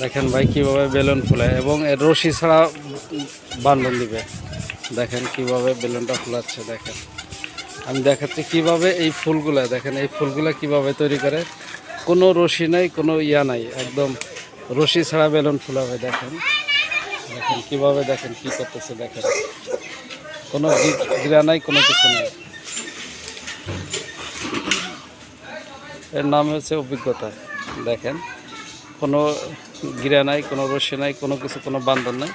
দেখেন ভাই কীভাবে বেলুন ফুলায়, এবং এর রশি ছাড়া বান্ধন দিবে। দেখেন কীভাবে বেলুনটা ফুলাচ্ছে, দেখেন। আমি দেখাচ্ছি কীভাবে এই ফুলগুলা, দেখেন এই ফুলগুলা কীভাবে তৈরি করে। কোনো রশি নাই, কোনো ইয়া নাই, একদম রশি ছাড়া বেলুন ফুলাবে, দেখেন। দেখেন কীভাবে, দেখেন কি করতেছে, দেখেন। কোনো গিরা নাই, কোনো কিছু নাই। এর নাম হচ্ছে অভিজ্ঞতা, দেখেন। কোনো গিরা নাই, কোনো রশি নাই, কোনো কিছু, কোনো বান্ধন নাই।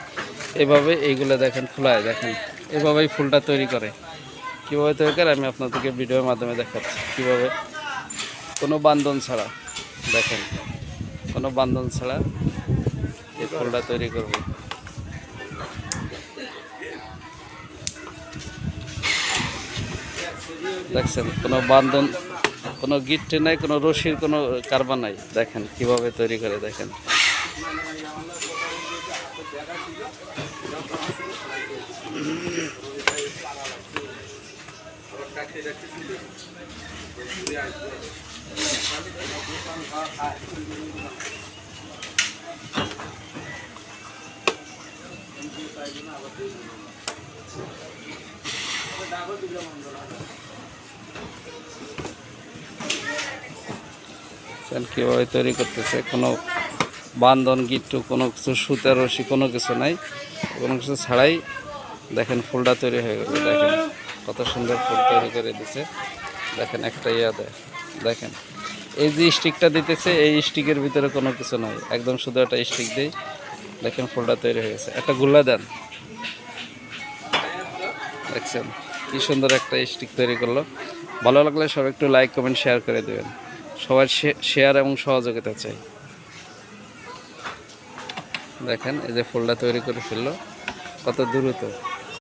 এভাবে এইগুলো দেখেন ফুলায় দেখেন, এভাবেই ফুলটা তৈরি করে। কীভাবে তৈরি করে আমি আপনাদেরকে ভিডিওর মাধ্যমে দেখাচ্ছি। কীভাবে? কোনো বান্ধন ছাড়া, দেখেন, কোনো বান্ধন ছাড়া এই ফুলটা তৈরি করব। দেখছেন, কোনো বান্ধন কোনো গিট্টে নাই কোনো রশির কোনো কারবার নাই। দেখেন কীভাবে তৈরি করে দেখেন। দেখেন কীভাবে তৈরি করতেছে, কোনো বান্ধন, গিট্টু, কোনো কিছু, সুতার রশি, কোনো কিছু নাই। কোনো কিছু ছাড়াই দেখেন ফুলটা তৈরি হয়ে গেল দেখেন কত সুন্দর ফুল তৈরি করে দিছে। দেখেন একটা ইয়া দেয় দেখেন। এই যে স্টিকটা দিতেছে, এই স্টিকের ভিতরে কোনো কিছু নাই। একদম শুধু একটা স্টিক দিই। দেখেন ফুলটা তৈরি হয়ে গেছে। একটা গুল্লা দেন। দেখছেন? কি সুন্দর একটা স্টিক তৈরি করল। ভালো লাগলে সব একটু লাইক কমেন্ট শেয়ার করে দেবেন। সবার শেয়ার এবং সহযোগিতা চাই। দেখেন এই যে ফুলটা তৈরি করে ফেলল কত দ্রুত।